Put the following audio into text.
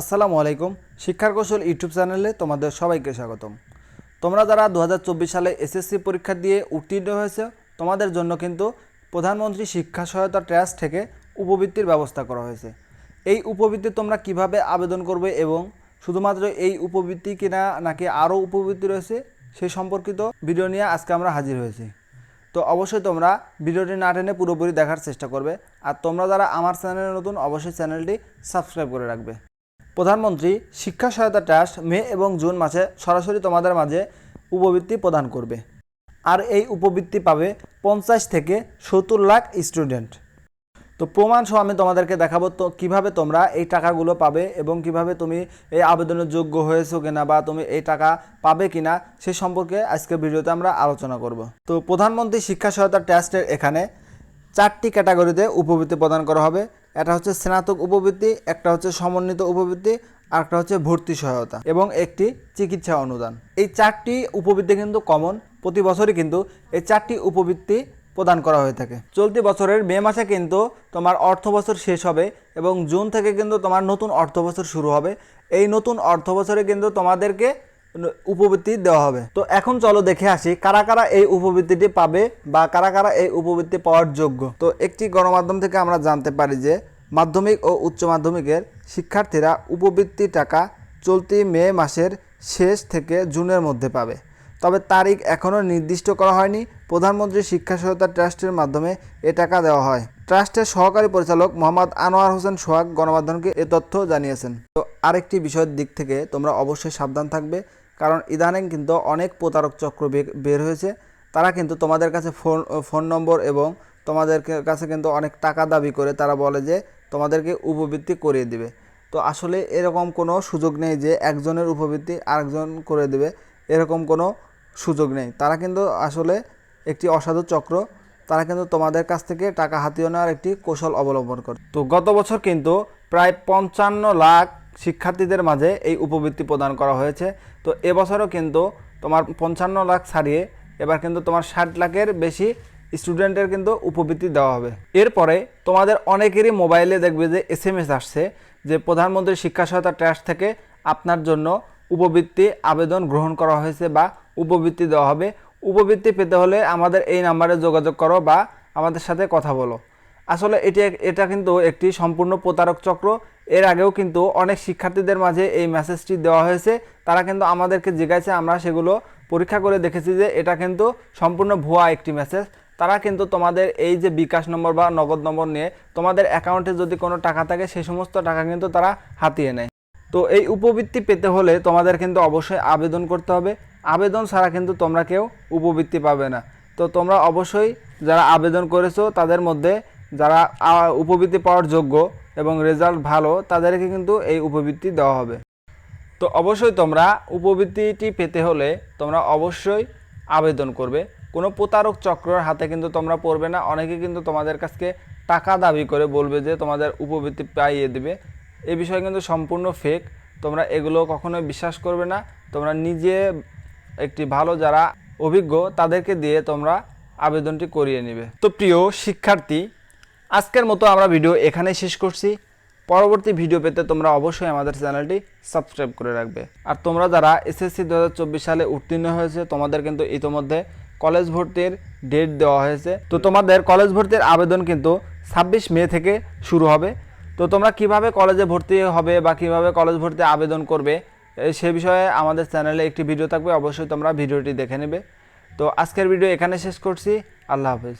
আসসালামু আলাইকুম। শিক্ষার কৌশল ইউটিউব চ্যানেলে তোমাদের সবাইকে স্বাগতম। তোমরা যারা দু হাজার চব্বিশ সালে এসএসসি পরীক্ষা দিয়ে উত্তীর্ণ হয়েছে, তোমাদের জন্য কিন্তু প্রধানমন্ত্রী শিক্ষা সহায়তা ট্রাস্ট থেকে উপবৃত্তির ব্যবস্থা করা হয়েছে। এই উপবৃত্তি তোমরা কীভাবে আবেদন করবে এবং শুধুমাত্র এই উপবৃত্তি কিনা নাকি আরও উপবৃত্তি রয়েছে সেই সম্পর্কিত ভিডিও নিয়ে আজকে আমরা হাজির হয়েছি। তো অবশ্যই তোমরা ভিডিওটি না টেনে পুরোপুরি দেখার চেষ্টা করবে। আর তোমরা যারা আমার চ্যানেলে নতুন, অবশ্যই চ্যানেলটি সাবস্ক্রাইব করে রাখবে। প্রধানমন্ত্রী শিক্ষা সহায়তা ট্রাস্ট মে এবং জুন মাসে সরাসরি তোমাদের মাঝে উপবৃত্তি প্রদান করবে। আর এই উপবৃত্তি পাবে পঞ্চাশ থেকে সত্তর লাখ স্টুডেন্ট। তো প্রমাণ সহ আমি তোমাদেরকে দেখাবো তো কীভাবে তোমরা এই টাকাগুলো পাবে এবং কীভাবে তুমি এই আবেদনের যোগ্য হয়েছো কিনা বা তুমি এই টাকা পাবে কিনা সে সম্পর্কে আজকের ভিডিওতে আমরা আলোচনা করব। তো প্রধানমন্ত্রী শিক্ষা সহায়তা ট্রাস্টের এখানে চারটি ক্যাটাগরিতে উপবৃত্তি প্রদান করা হবে। এটা হচ্ছে স্নাতক উপবৃত্তি, একটা হচ্ছে সমন্বিত উপবৃত্তি, আর একটা হচ্ছে ভর্তি সহায়তা এবং একটি চিকিৎসা অনুদান। এই চারটি উপবৃত্তি কিন্তু কমন প্রতি বছরই কিন্তু এই চারটি উপবৃত্তি প্রদান করা হয়ে থাকে। চলতি বছরের মে মাসে কিন্তু তোমার অর্থ বছর শেষ হবে এবং জুন থেকে কিন্তু তোমার নতুন অর্থ বছর শুরু হবে। এই নতুন অর্থ বছরে কিন্তু তোমাদেরকে উপবৃত্তি দেওয়া হবে। তো এখন চলো দেখে আসি কারা কারা এই উপবৃত্তিটি পাবে বা কারা কারা এই উপবৃত্তি পাওয়ার যোগ্য। তো একটি গণমাধ্যম থেকে আমরা জানতে পারি যে মাধ্যমিক ও উচ্চ মাধ্যমিকের শিক্ষার্থীরা উপবৃত্তি টাকা চলতি মে মাসের শেষ থেকে জুনের মধ্যে পাবে। তবে তারিখ এখনও নির্দিষ্ট করা হয়নি। প্রধানমন্ত্রী শিক্ষা সহায়তা ট্রাস্টের মাধ্যমে এ টাকা দেওয়া হয়। ট্রাস্টের সহকারী পরিচালক মোহাম্মদ আনোয়ার হোসেন সোহাগ গণমাধ্যমকে এ তথ্য জানিয়েছেন। তো আরেকটি বিষয়ের দিক থেকে তোমরা অবশ্যই সাবধান থাকবে। কারণ ইদানিং কিন্তু অনেক প্রতারক চক্র বের হয়েছে। তারা কিন্তু তোমাদের কাছে ফোন ফোন নম্বর এবং তোমাদের কাছে কিন্তু অনেক টাকা দাবি করে তারা বলে যে তোমাদেরকে উপবৃত্তি করিয়ে দিবে। তো আসলে এরকম কোনো সুযোগ নেই যে একজনের উপবৃত্তি আরেকজন করে দেবে, এরকম কোনো সুযোগ নেই। তারা কিন্তু আসলে একটি অসাধু চক্র, তারা কিন্তু তোমাদের কাছ থেকে টাকা হাতিয়ে নেওয়ার একটি কৌশল অবলম্বন করে। তো গত বছর কিন্তু প্রায় পঞ্চান্ন লাখ শিক্ষার্থীদের মাঝে এই উপবৃত্তি প্রদান করা হয়েছে। তো এবছরও কিন্তু তোমার পঞ্চান্ন লাখ ছাড়িয়ে এবার কিন্তু তোমার ষাট লাখের বেশি স্টুডেন্টের কিন্তু উপবৃত্তি দেওয়া হবে। এরপরে তোমাদের অনেকেরই মোবাইলে দেখবে যে এস এম এস আসছে যে প্রধানমন্ত্রী শিক্ষা সহায়তা ট্রাস্ট থেকে আপনার জন্য উপবৃত্তি আবেদন গ্রহণ করা হয়েছে বা উপবৃত্তি দেওয়া হবে। উপবৃত্তি পেতে হলে আমাদের এই নাম্বারে যোগাযোগ করো বা আমাদের সাথে কথা বলো। আসলে এটি এটা কিন্তু একটি সম্পূর্ণ প্রতারক চক্র। এর আগেও কিন্তু অনেক শিক্ষার্থীদের মাঝে এই মেসেজটি দেওয়া হয়েছে। তারা কিন্তু আমাদেরকে জিজ্ঞাসা, আমরা সেগুলো পরীক্ষা করে দেখেছি যে এটা কিন্তু সম্পূর্ণ ভুয়া একটি মেসেজ তারা কিন্তু তোমাদের এই যে বিকাশ নম্বর বা নগদ নম্বর নিয়ে তোমাদের অ্যাকাউন্টে যদি কোনো টাকা থাকে সেই সমস্ত টাকা কিন্তু তারা হাতিয়ে নেয়। তো এই উপবৃত্তি পেতে হলে তোমাদের কিন্তু অবশ্যই আবেদন করতে হবে। আবেদন ছাড়া কিন্তু তোমরা কেউ উপবৃত্তি পাবে না। তো তোমরা অবশ্যই যারা আবেদন করেছ, তাদের মধ্যে যারা উপবৃত্তি পাওয়ার যোগ্য এবং রেজাল্ট ভালো, তাদেরকে কিন্তু এই উপবৃত্তি দেওয়া হবে। তো অবশ্যই তোমরা উপবৃত্তিটি পেতে হলে তোমরা অবশ্যই আবেদন করবে। কোনো প্রতারক চক্রের হাতে কিন্তু তোমরা পড়বে না। অনেকে কিন্তু তোমাদের কাছকে টাকা দাবি করে বলবে যে তোমাদের উপবৃত্তি পাইয়ে দেবে। এ বিষয়ে কিন্তু সম্পূর্ণ ফেক তোমরা এগুলো কখনোই বিশ্বাস করবে না। তোমরা নিজে একটি ভালো যারা অভিজ্ঞ, তাদেরকে দিয়ে তোমরা আবেদনটি করিয়ে নেবে। তো প্রিয় শিক্ষার্থী আজকের মতো আমরা ভিডিও এখানে শেষ করছি। পরবর্তী ভিডিও পেতে তোমরা অবশ্যই আমাদের চ্যানেলটি সাবস্ক্রাইব করে রাখবে। আর তোমরা যারা এসএসসি দু হাজার চব্বিশ সালে উত্তীর্ণ হয়েছে, তোমাদের কিন্তু ইতোমধ্যে কলেজ ভর্তির ডেট দেওয়া হয়েছে। তো তোমাদের কলেজ ভর্তির আবেদন কিন্তু ছাব্বিশ মে থেকে শুরু হবে। তো তোমরা কীভাবে কলেজে ভর্তি হবে বা কীভাবে কলেজ ভর্তি আবেদন করবে সে বিষয়ে আমাদের চ্যানেলে একটি ভিডিও থাকবে, অবশ্যই তোমরা ভিডিওটি দেখে নেবে। তো আজকের ভিডিও এখানে শেষ করছি। আল্লাহ হাফেজ।